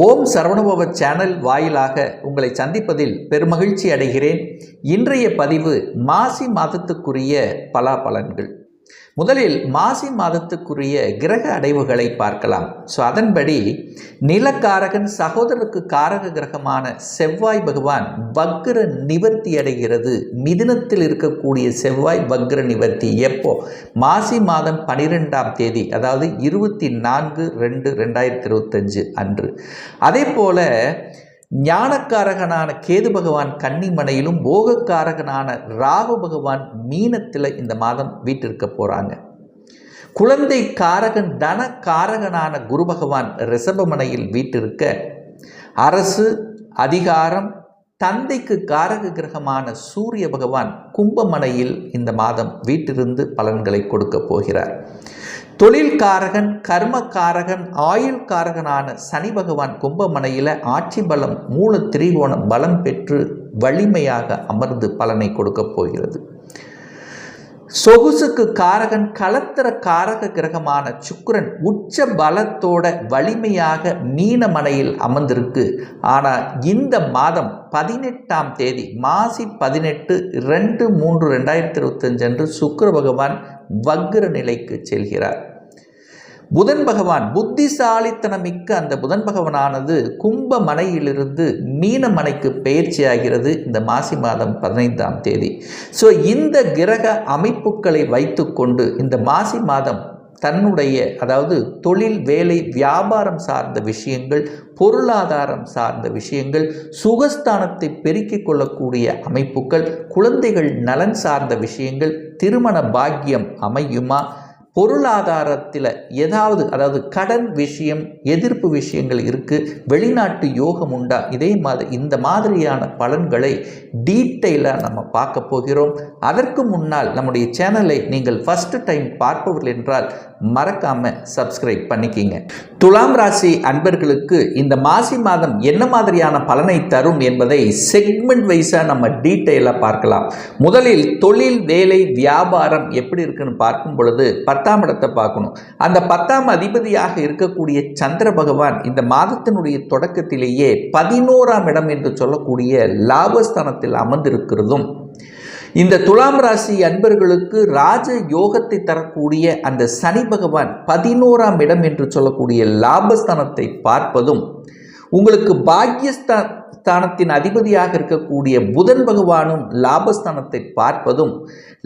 ஓம் Saravanabhava channel வாயிலாக உங்களை சந்திப்பதில் பெருமகிழ்ச்சி அடைகிறேன். இன்றைய பதிவு மாசி மாதத்துக்குரிய பலாபலன்கள். முதலில் மாசி மாதத்துக்குரிய கிரக அடைவுகளை பார்க்கலாம். ஸோ அதன்படி நிலக்காரகன் சகோதரருக்கு காரக கிரகமான செவ்வாய் பகவான் வக்ர நிவர்த்தி அடைகிறது. மிதினத்தில் இருக்கக்கூடிய செவ்வாய் வக்ர நிவர்த்தி. எப்போ? மாசி மாதம் பனிரெண்டாம் தேதி அதாவது இருபத்தி நான்கு ரெண்டு ரெண்டாயிரத்தி இருபத்தஞ்சு அன்று. அதே போல ஞானக்காரகனான கேது பகவான் கன்னிமனையிலும் போகக்காரகனான ராகு பகவான் மீனத்தில் இந்த மாதம் வீட்டிற்க போகிறாங்க குழந்தை காரகன் தன காரகனான குரு பகவான் ரிஷபமனையில் வீட்டிருக்க அரசு அதிகாரம் தந்தைக்கு காரக கிரகமான சூரிய பகவான் கும்பமனையில் இந்த மாதம் வீட்டிலிருந்து பலன்களை கொடுக்க போகிறார். தொழில்காரகன் கர்மக்காரகன் ஆயுள்காரகனான சனி பகவான் கும்பமனையில் ஆட்சி பலம் மூல திரிகோண பலம் பெற்று வலிமையாக அமர்ந்து பலனை கொடுக்கப் போகிறது. சொகுசுக்கு காரகன் கலத்திர காரக கிரகமான சுக்கரன் உச்ச பலத்தோட வலிமையாக மீனமனையில் அமர்ந்திருக்கு. ஆனால் இந்த மாதம் பதினெட்டாம் தேதி மாசி பதினெட்டு ரெண்டு மூன்று ரெண்டாயிரத்தி இருபத்தஞ்சு அன்று சுக்கர பகவான் வக்ர நிலைக்கு செல்கிறார். புதன் பகவான் புத்திசாலித்தனமிக்க அந்த புதன் பகவானானது கும்ப மனையிலிருந்து மீன மனைக்கு பயிற்சி ஆகிறது இந்த மாசி மாதம் பதினைந்தாம் தேதி. ஸோ இந்த கிரக அமைப்புகளை வைத்துக்கொண்டு இந்த மாசி மாதம் தன்னுடைய அதாவது தொழில் வேலை வியாபாரம் சார்ந்த விஷயங்கள் பொருளாதாரம் சார்ந்த விஷயங்கள் சுகஸ்தானத்தை பெருக்கிக் கொள்ளக்கூடிய அமைப்புகள் குழந்தைகள் நலன் சார்ந்த விஷயங்கள் திருமண பாக்கியம் அமையுமா பொருளாதாரத்தில் ஏதாவது அதாவது கடன் விஷயம் எதிர்ப்பு விஷயங்கள் இருக்குது வெளிநாட்டு யோகம் உண்டா? இதே மாதிரி இந்த மாதிரியான பலன்களை டீட்டெயிலாக நம்ம பார்க்க போகிறோம். அதற்கு முன்னால் நம்முடைய சேனலை நீங்கள் ஃபஸ்ட்டு டைம் பார்ப்பவர்கள் என்றால் மறக்காமல் சப்ஸ்கிரைப் பண்ணிக்கிங்க. துலாம் ராசி அன்பர்களுக்கு இந்த மாசி மாதம் என்ன மாதிரியான பலனை தரும் என்பதை செக்மெண்ட் வைஸாக நம்ம டீட்டெயிலாக பார்க்கலாம். முதலில் தொழில் வேலை வியாபாரம் எப்படி இருக்குன்னு பார்க்கும் பொழுது பத்தாம் இடத்தை பார்க்கணும். அந்த பத்தாம் அதிபதியாக இருக்கக்கூடிய சந்திர பகவான் இந்த மாதத்தினுடைய தொடக்கத்திலேயே பதினோராம் இடம் என்று சொல்லக்கூடிய லாபஸ்தானத்தில் அமர்ந்திருக்கிறதும் இந்த துலாம் ராசி அன்பர்களுக்கு ராஜ யோகத்தை தரக்கூடிய அந்த சனி பகவான் பதினோராம் இடம் என்று சொல்லக்கூடிய லாபஸ்தானத்தை பார்ப்பதும் உங்களுக்கு பாக்யஸ்தா ஸ்தானத்தின் அதிபதியாக இருக்கக்கூடிய புதன் பகவானும் லாபஸ்தானத்தை பார்ப்பதும்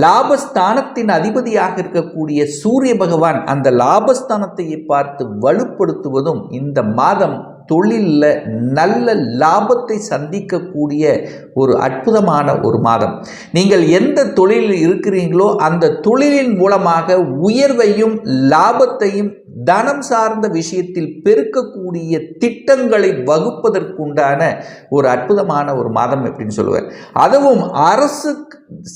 லாபஸ்தானத்தின் அதிபதியாக இருக்கக்கூடிய சூரிய பகவான் அந்த லாபஸ்தானத்தை பார்த்து வலுப்படுத்துவதும் இந்த மாதம் தொழிலில் நல்ல லாபத்தை சந்திக்கக்கூடிய ஒரு அற்புதமான ஒரு மாதம். நீங்கள் எந்த தொழிலில் இருக்கிறீங்களோ அந்த தொழிலின் மூலமாக உயர்வையும் லாபத்தையும் தனம் சார்ந்த விஷயத்தில் பெருக்கக்கூடிய திட்டங்களை வகுப்பதற்குண்டான ஒரு அற்புதமான ஒரு மாதம் அப்படின்னு சொல்லுவேன் அதுவும் அரசு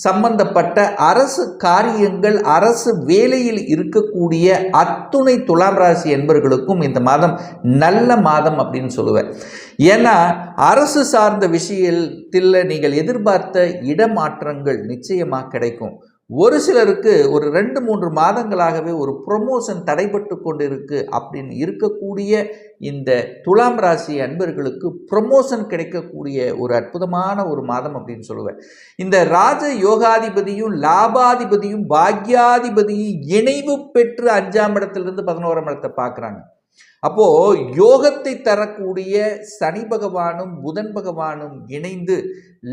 சம்பந்தப்பட்ட அரசு காரியங்கள் அரசு வேலையில் இருக்கக்கூடிய அத்துணை துலாம் ராசி என்பவர்களுக்கும் இந்த மாதம் நல்ல மாதம் அப்படின்னு சொல்லுவேன். ஏன்னா அரசு சார்ந்த விஷயத்தில் நீங்கள் எதிர்பார்த்த இடமாற்றங்கள் நிச்சயமாக கிடைக்கும். ஒரு சிலருக்கு ஒரு ரெண்டு மூன்று மாதங்களாகவே ஒரு ப்ரொமோஷன் தடைபட்டு கொண்டு இருக்கு அப்படின்னு இருக்கக்கூடிய இந்த துலாம் ராசி அன்பர்களுக்கு ப்ரொமோஷன் கிடைக்கக்கூடிய ஒரு அற்புதமான ஒரு மாதம் அப்படின்னு சொல்லுவேன். இந்த ராஜ யோகாதிபதியும் லாபாதிபதியும் பாக்யாதிபதியும் இணைவு பெற்று அஞ்சாம் இடத்திலிருந்து பதினோராம் இடத்தை பார்க்குறாங்க. அப்போது யோகத்தை தரக்கூடிய சனி பகவானும் புதன் பகவானும் இணைந்து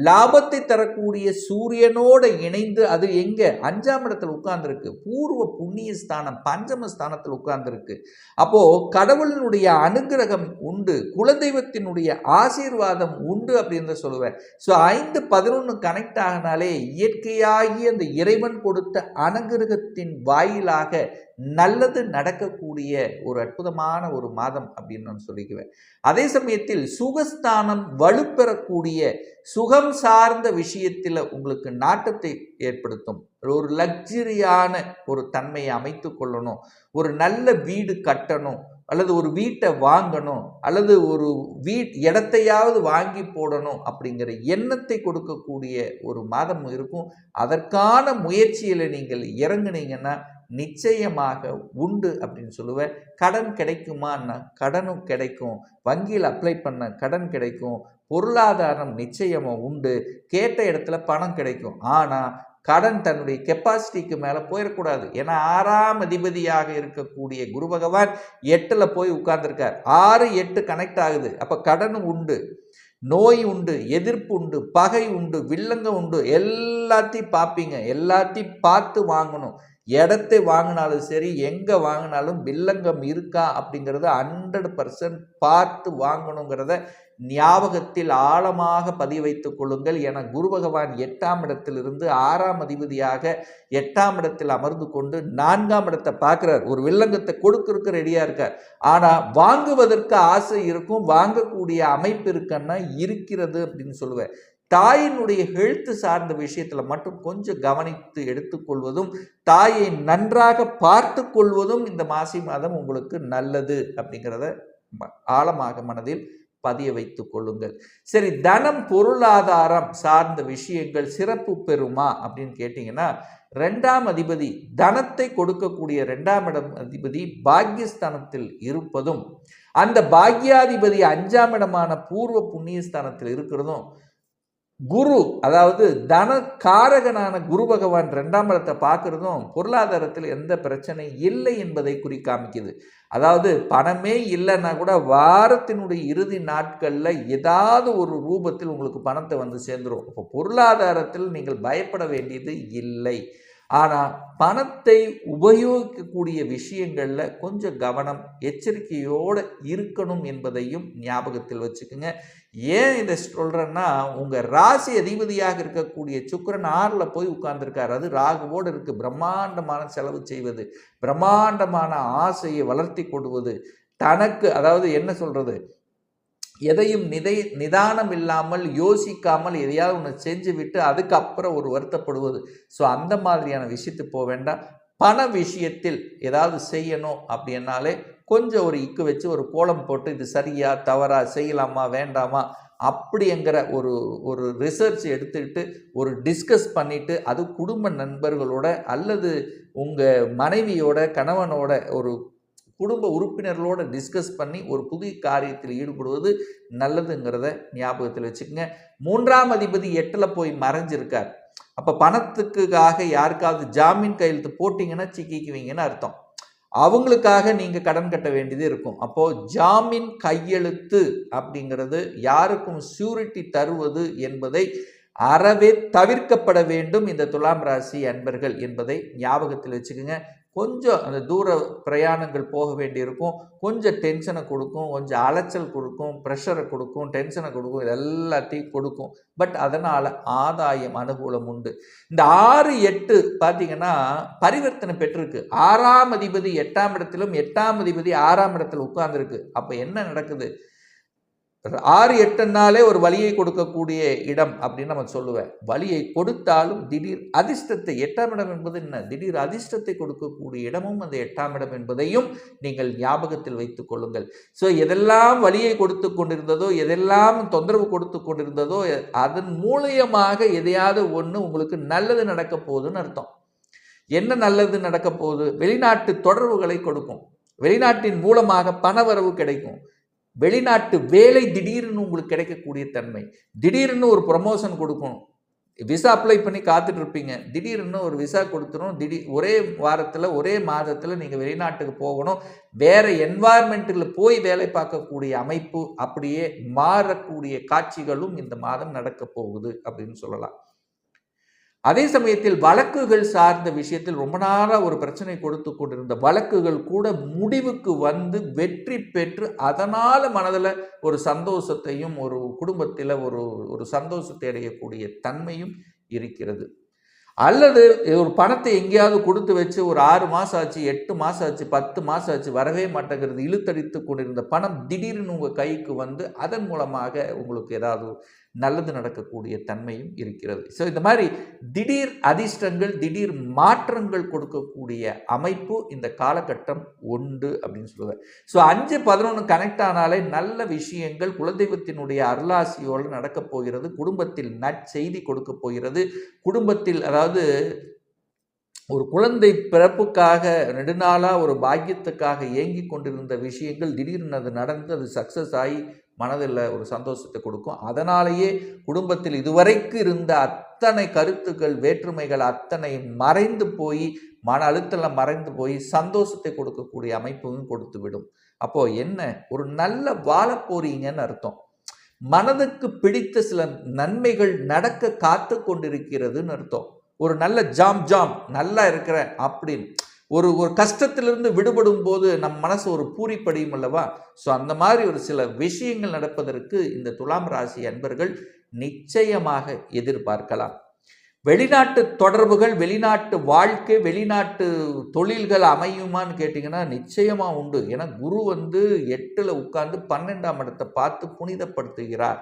லாபத்தை தரக்கூடிய சூரியனோட இணைந்து அது எங்கே? அஞ்சாம் இடத்துல உட்கார்ந்துருக்கு. பூர்வ புண்ணிய ஸ்தானம் பஞ்சம ஸ்தானத்தில் உட்கார்ந்துருக்கு. அப்போது கடவுளினுடைய அனுகிரகம் உண்டு குலதெய்வத்தினுடைய ஆசீர்வாதம் உண்டு அப்படின்னு சொல்லுவேன். ஸோ ஐந்து பதினொன்று கனெக்ட் ஆகினாலே இயற்கையாகி அந்த இறைவன் கொடுத்த அனுகிரகத்தின் வாயிலாக நல்லது நடக்கக்கூடிய ஒரு அற்புதமான ஒரு ஒரு மாதம் அப்படின்னு நான் சொல்லிக்குவேன். அதே சமயத்தில் சுகஸ்தானம் வலுப்பெறக்கூடிய சுகம் சார்ந்த விஷயத்தில் உங்களுக்கு நாட்டத்தை ஏற்படுத்தும். ஒரு லக்ஸரியான ஒரு தன்மையை அமைத்து கொள்ளணும். ஒரு நல்ல வீடு கட்டணும். அல்லது ஒரு வீட்டை வாங்கணும். அல்லது ஒரு வீட் இடத்தையாவது வாங்கி போடணும் அப்படிங்கிற எண்ணத்தை கொடுக்கக்கூடிய ஒரு மாதம் இருக்கும். அதற்கான முயற்சியில் நீங்கள் இறங்குனீங்கன்னா நிச்சயமாக உண்டு அப்படின்னு சொல்லுவேன். கடன் கிடைக்குமான்னா கடனும் கிடைக்கும். வங்கியில் அப்ளை பண்ண கடன் கிடைக்கும். பொருளாதாரம் நிச்சயமாக உண்டு. கேட்ட இடத்துல பணம் கிடைக்கும். ஆனால் கடன் தன்னுடைய கெப்பாசிட்டிக்கு மேலே போயிடக்கூடாது. ஏன்னா ஆறாம் அதிபதியாக இருக்கக்கூடிய குரு பகவான் எட்டில் போய் உட்கார்ந்துருக்கார். ஆறு எட்டு கனெக்ட் ஆகுது. அப்போ கடனும் உண்டு. நோய் உண்டு. எதிர்ப்பு உண்டு. பகை உண்டு. வில்லங்க உண்டு. எல்லாத்தையும் பார்ப்பீங்க. எல்லாத்தையும் பார்த்து வாங்கணும். இடத்தை வாங்கினாலும் சரி எங்கே வாங்கினாலும் வில்லங்கம் இருக்கா அப்படிங்கிறத ஹண்ட்ரட் பர்சன்ட் பார்த்து வாங்கணுங்கிறத ஞாபகத்தில் ஆழமாக பதிய வைத்துக் கொள்ளுங்கள். என குரு பகவான் எட்டாம் இடத்திலிருந்து ஆறாம் அதிபதியாக எட்டாம் இடத்தில் அமர்ந்து கொண்டு நான்காம் இடத்தை பார்க்குறார். ஒரு வில்லங்கத்தை கொடுக்கறதுக்கு ரெடியாக இருக்கார். ஆனால் வாங்குவதற்கு ஆசை இருக்கும் வாங்கக்கூடிய அமைப்பு இருக்குன்னா இருக்கிறது அப்படின்னு சொல்லுவேன். தாயினுடைய ஹெல்த்து சார்ந்த விஷயத்தில் மட்டும் கொஞ்சம் கவனித்து எடுத்துக்கொள்வதும் தாயை நன்றாக பார்த்து கொள்வதும் இந்த மாசி மாதம் உங்களுக்கு நல்லது அப்படிங்கிறத ஆழமாக மனதில் பதிய வைத்துக் கொள்ளுங்கள். சரி தனம் பொருளாதாரம் சார்ந்த விஷயங்கள் சிறப்பு பெறுமா அப்படின்னு கேட்டிங்கன்னா ரெண்டாம் அதிபதி தனத்தை கொடுக்கக்கூடிய ரெண்டாம் இடம் அதிபதி பாக்யஸ்தானத்தில் இருப்பதும் அந்த பாக்யாதிபதி அஞ்சாம் இடமான பூர்வ புண்ணியஸ்தானத்தில் இருக்கிறதும் குரு அதாவது தன காரகனான குரு பகவான் ரெண்டாம் இடத்தை பார்க்குறதும் பொருளாதாரத்தில் எந்த பிரச்சனை இல்லை என்பதை குறிக்காமிக்குது அதாவது பணமே இல்லைன்னா கூட வாரத்தினுடைய இறுதி நாட்களில் ஏதாவது ஒரு ரூபத்தில் உங்களுக்கு பணத்தை வந்து சேர்ந்துடும் இப்போ பொருளாதாரத்தில் நீங்கள் பயப்பட வேண்டியது இல்லை. ஆனால் பணத்தை உபயோகிக்கக்கூடிய விஷயங்களில் கொஞ்சம் கவனம் எச்சரிக்கையோடு இருக்கணும் என்பதையும் ஞாபகத்தில் வச்சுக்கோங்க. ஏன் இதை சொல்கிறேன்னா உங்கள் ராசி அதிபதியாக இருக்கக்கூடிய சுக்கரன் ஆறில் போய் உட்கார்ந்துருக்கார். அது ராகுவோடு இருக்குது பிரம்மாண்டமான செலவு செய்வது பிரம்மாண்டமான ஆசையை வளர்த்தி கொடுவது தனக்கு அதாவது என்ன சொல்கிறது எதையும் நிதை நிதானம் இல்லாமல் யோசிக்காமல் எதையாவது ஒன்று செஞ்சு விட்டு அதுக்கப்புறம் ஒரு வருத்தப்படுவது. ஸோ அந்த மாதிரியான விஷயத்துக்கு போக வேண்டாம். பண விஷயத்தில் ஏதாவது செய்யணும் அப்படின்னாலே கொஞ்சம் ஒரு இக்கு வச்சு ஒரு கோலம் போட்டு இது சரியா தவறா செய்யலாமா வேண்டாமா அப்படிங்கிற ஒரு ஒரு ரிசர்ச் எடுத்துக்கிட்டு ஒரு டிஸ்கஸ் பண்ணிவிட்டு அது குடும்ப நண்பர்களோட அல்லது உங்கள் மனைவியோட கணவனோட ஒரு குடும்ப உறுப்பினர்களோடு டிஸ்கஸ் பண்ணி ஒரு புதிய காரியத்தில் ஈடுபடுவது நல்லதுங்கிறத ஞாபகத்தில் வச்சுக்கோங்க. மூன்றாம் அதிபதி எட்டில் போய் மறைஞ்சிருக்கார். அப்போ பணத்துக்காக யாருக்காவது ஜாமீன் கையெழுத்து போட்டிங்கன்னா சிக்கிக்குவீங்கன்னு அர்த்தம். அவங்களுக்காக நீங்கள் கடன் கட்ட வேண்டியது இருக்கும். அப்போது ஜாமீன் கையெழுத்து அப்படிங்கிறது யாருக்கும் ஷூரிட்டி தருவது என்பதை அறவே தவிர்க்கப்பட வேண்டும் இந்த துலாம் ராசி அன்பர்கள் என்பதை ஞாபகத்தில் வச்சுக்கோங்க. கொஞ்சம் அந்த தூர பிரயாணங்கள் போக வேண்டியிருக்கும். கொஞ்சம் டென்ஷனை கொடுக்கும். கொஞ்சம் அலைச்சல் கொடுக்கும். ப்ரெஷரை கொடுக்கும். டென்ஷனை கொடுக்கும். இது எல்லாத்தையும் கொடுக்கும். பட் அதனால் ஆதாயம் அனுகூலம் உண்டு. இந்த ஆறு எட்டு பார்த்தீங்கன்னா பரிவர்த்தனை பெற்றிருக்கு. ஆறாம் அதிபதி எட்டாம் இடத்திலும் எட்டாம் அதிபதி ஆறாம் இடத்தில் உட்கார்ந்துருக்கு. அப்போ என்ன நடக்குது? ஆறு எட்டுனாலே ஒரு வழியை கொடுக்கக்கூடிய இடம் அப்படின்னு நம்ம சொல்லுவேன். வழியை கொடுத்தாலும் திடீர் அதிர்ஷ்டத்தை எட்டாம் இடம் என்பது என்ன? திடீர் அதிர்ஷ்டத்தை கொடுக்கக்கூடிய இடமும் அந்த எட்டாம் இடம் என்பதையும் நீங்கள் ஞாபகத்தில் வைத்துக் கொள்ளுங்கள். ஸோ எதெல்லாம் வழியை கொடுத்து கொண்டிருந்ததோ எதெல்லாம் தொந்தரவு கொடுத்து கொண்டிருந்ததோ அதன் மூலியமாக எதையாவது ஒன்று உங்களுக்கு நல்லது நடக்க போகுதுன்னு அர்த்தம். என்ன நல்லது நடக்க போகுது? வெளிநாட்டு தொடர்புகளை கொடுக்கும். வெளிநாட்டின் மூலமாக பணவரவு கிடைக்கும். வெளிநாட்டு வேலை திடீர்னு உங்களுக்கு கிடைக்கக்கூடிய தன்மை. திடீர்னு ஒரு ப்ரொமோஷன் கொடுக்கணும். விசா அப்ளை பண்ணி காத்துட்டு இருப்பீங்க திடீர்னு ஒரு விசா கொடுத்துரும். திடீர் ஒரே வாரத்தில் ஒரே மாதத்தில் நீங்கள் வெளிநாட்டுக்கு போகணும். வேறு என்வாயர்மெண்ட்டில் போய் வேலை பார்க்கக்கூடிய அமைப்பு அப்படியே மாறக்கூடிய காட்சிகளும் இந்த மாதம் நடக்க போகுது அப்படின்னு சொல்லலாம். அதே சமயத்தில் வழக்குகள் சார்ந்த விஷயத்தில் ரொம்ப நாளாக ஒரு பிரச்சனை கொடுத்து கொண்டிருந்த வழக்குகள் கூட முடிவுக்கு வந்து வெற்றி பெற்று அதனால் மனதில் ஒரு சந்தோஷத்தையும் ஒரு குடும்பத்தில் ஒரு ஒரு சந்தோஷத்தை அடையக்கூடிய தன்மையும் இருக்கிறது. அல்லது ஒரு பணத்தை எங்கேயாவது கொடுத்து வச்சு ஒரு ஆறு மாதம் ஆச்சு எட்டு மாதம் ஆச்சு பத்து மாதம் ஆச்சு வரவே மாட்டேங்கிறது இழுத்தடித்து கொண்டிருந்த பணம் திடீர்னு உங்கள் கைக்கு வந்து அதன் மூலமாக உங்களுக்கு ஏதாவது நல்லது நடக்கக்கூடிய தன்மையும் இருக்கிறது. ஸோ இந்த மாதிரி திடீர் அதிர்ஷ்டங்கள் திடீர் மாற்றங்கள் கொடுக்கக்கூடிய அமைப்பு இந்த காலகட்டம் உண்டு அப்படின்னு சொல்லுவேன் ஸோ அஞ்சு பதினொன்று கனெக்ட் ஆனாலே நல்ல விஷயங்கள் குலதெய்வத்தினுடைய அருளாசியோடு நடக்கப் போகிறது குடும்பத்தில் நற்செய்தி கொடுக்க போகிறது குடும்பத்தில் அதாவது ஒரு குழந்தை பிறப்புக்காக நெடுநாளாக ஒரு பாக்கியத்துக்காக ஏங்கி கொண்டிருந்த விஷயங்கள் திடீர்னு அது நடந்து அது சக்ஸஸ் ஆகி மனதில் ஒரு சந்தோஷத்தை கொடுக்கும். அதனாலேயே குடும்பத்தில் இதுவரைக்கு இருந்த அத்தனை கருத்துக்கள் வேற்றுமைகள் அத்தனை மறைந்து போய் மன அழுத்தம் மறைந்து போய் சந்தோஷத்தை கொடுக்கக்கூடிய அமைப்பும் கொடுத்து விடும் அப்போ என்ன? ஒரு நல்ல வாழ போறீங்கன்னு அர்த்தம். மனதுக்கு பிடித்த சில நன்மைகள் நடக்க காத்து கொண்டிருக்கிறதுன்னு அர்த்தம். ஒரு நல்ல ஜாம் ஜாம் நல்லா இருக்கிறேன் அப்படின்னு. ஒரு ஒரு கஷ்டத்திலிருந்து விடுபடும் போது நம் மனசு ஒரு பூரிப்படையும் அல்லவா? ஸோ அந்த மாதிரி ஒரு சில விஷயங்கள் நடப்பதற்கு இந்த துலாம் ராசி அன்பர்கள் நிச்சயமாக எதிர்பார்க்கலாம். வெளிநாட்டு தொடர்புகள் வெளிநாட்டு வாழ்க்கை வெளிநாட்டு தொழில்கள் அமையுமான்னு கேட்டிங்கன்னா நிச்சயமாக உண்டு. ஏன்னா குரு வந்து எட்டில் உட்கார்ந்து பன்னெண்டாம் இடத்தை பார்த்து புனிதப்படுத்துகிறார்.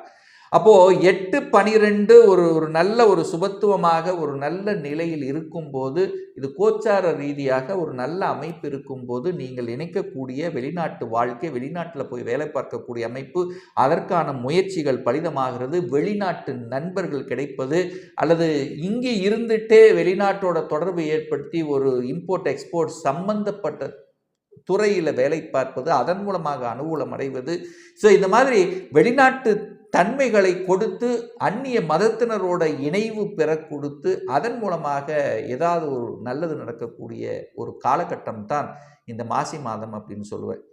அப்போது எட்டு பனிரெண்டு ஒரு ஒரு நல்ல ஒரு சுபத்துவமாக ஒரு நல்ல நிலையில் இருக்கும்போது இது கோச்சார ரீதியாக ஒரு நல்ல அமைப்பு இருக்கும்போது நீங்கள் இணைக்கக்கூடிய வெளிநாட்டு வாழ்க்கை வெளிநாட்டில் போய் வேலை பார்க்கக்கூடிய அமைப்பு அதற்கான முயற்சிகள் பலிதமாகிறது வெளிநாட்டு நண்பர்கள் கிடைப்பது அல்லது இங்கே இருந்துட்டே வெளிநாட்டோட தொடர்பு ஏற்படுத்தி ஒரு இம்போர்ட் எக்ஸ்போர்ட் சம்பந்தப்பட்ட துறையில் வேலை பார்ப்பது அதன் மூலமாக அனுகூலம் அடைவது. ஸோ இந்த மாதிரி வெளிநாட்டு தன்மைகளை கொடுத்து அந்நிய மதத்தினரோட இணைவு பெற கொடுத்து அதன் மூலமாக ஏதாவது ஒரு நல்லது நடக்கக்கூடிய ஒரு காலகட்டம் தான் இந்த மாசி மாதம் அப்படின்னு சொல்லுவேன்.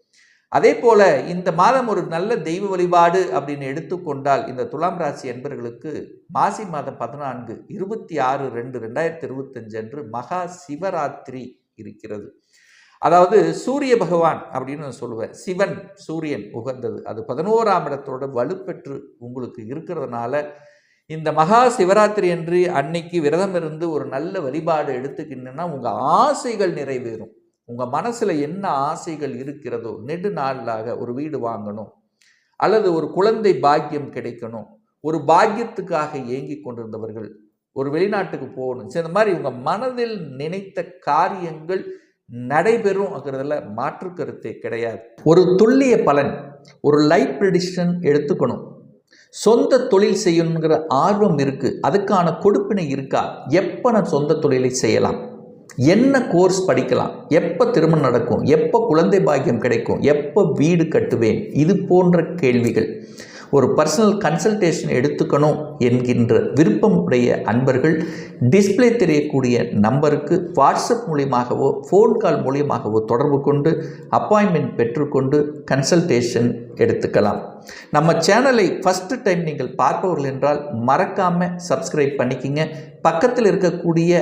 அதே போல இந்த மாதம் ஒரு நல்ல தெய்வ வழிபாடு அப்படின்னு எடுத்துக்கொண்டால் இந்த துலாம் ராசி என்பர்களுக்கு மாசி மாதம் பதினான்கு இருபத்தி ஆறு ரெண்டு ரெண்டாயிரத்தி இருபத்தஞ்சு அன்று மகா சிவராத்திரி இருக்கிறது. அதாவது சூரிய பகவான் அப்படின்னு நான் சொல்லுவேன். சிவன் சூரியன் உகந்தது. அது பதினோராம் இடத்தோட வலுப்பெற்று உங்களுக்கு இருக்கிறதுனால இந்த மகா சிவராத்திரி அன்று அன்னைக்கு விரதம் இருந்து ஒரு நல்ல வழிபாடு எடுத்துக்கிட்டீங்கன்னா உங்கள் ஆசைகள் நிறைவேறும். உங்கள் மனசில் என்ன ஆசைகள் இருக்கிறதோ நெடு நாளாக ஒரு வீடு வாங்கணும். அல்லது ஒரு குழந்தை பாக்கியம் கிடைக்கணும். ஒரு பாக்கியத்துக்காக ஏங்கி கொண்டிருந்தவர்கள் ஒரு வெளிநாட்டுக்கு போகணும். சரி, இந்த மாதிரி உங்கள் மனதில் நினைத்த காரியங்கள் நடைபெறும் அப்படிங்கிறதுல மாற்று கருத்தே கிடையாது. ஒரு துல்லிய பலன் ஒரு லைஃப் ப்ரெடிஷன் எடுத்துக்கணும். சொந்த தொழில் செய்யணுங்கிற ஆர்வம் இருக்குது அதுக்கான கொடுப்பினை இருக்கா? எப்போ நான் சொந்த தொழிலை செய்யலாம்? என்ன கோர்ஸ் படிக்கலாம்? எப்போ திருமணம் நடக்கும்? எப்போ குழந்தை பாக்கியம் கிடைக்கும்? எப்போ வீடு கட்டுவேன்? இது போன்ற கேள்விகள். ஒரு பர்சனல் கன்சல்டேஷன் எடுத்துக்கணும் என்கின்ற விருப்பம் உடைய அன்பர்கள் டிஸ்ப்ளே தெரியக்கூடிய நம்பருக்கு வாட்ஸ்அப் மூலியமாகவோ ஃபோன் கால் மூலியமாகவோ தொடர்பு கொண்டு அப்பாயின்மெண்ட் பெற்றுக்கொண்டு கன்சல்டேஷன் எடுத்துக்கலாம். நம்ம சேனலை ஃபஸ்ட்டு டைம் நீங்கள் பார்ப்பவர்கள் என்றால் மறக்காமல் சப்ஸ்கிரைப் பண்ணிக்கிங்க. பக்கத்தில் இருக்கக்கூடிய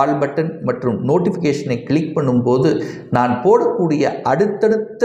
ஆல் பட்டன் மற்றும் நோட்டிஃபிகேஷனை கிளிக் பண்ணும்போது நான் போடக்கூடிய அடுத்தடுத்த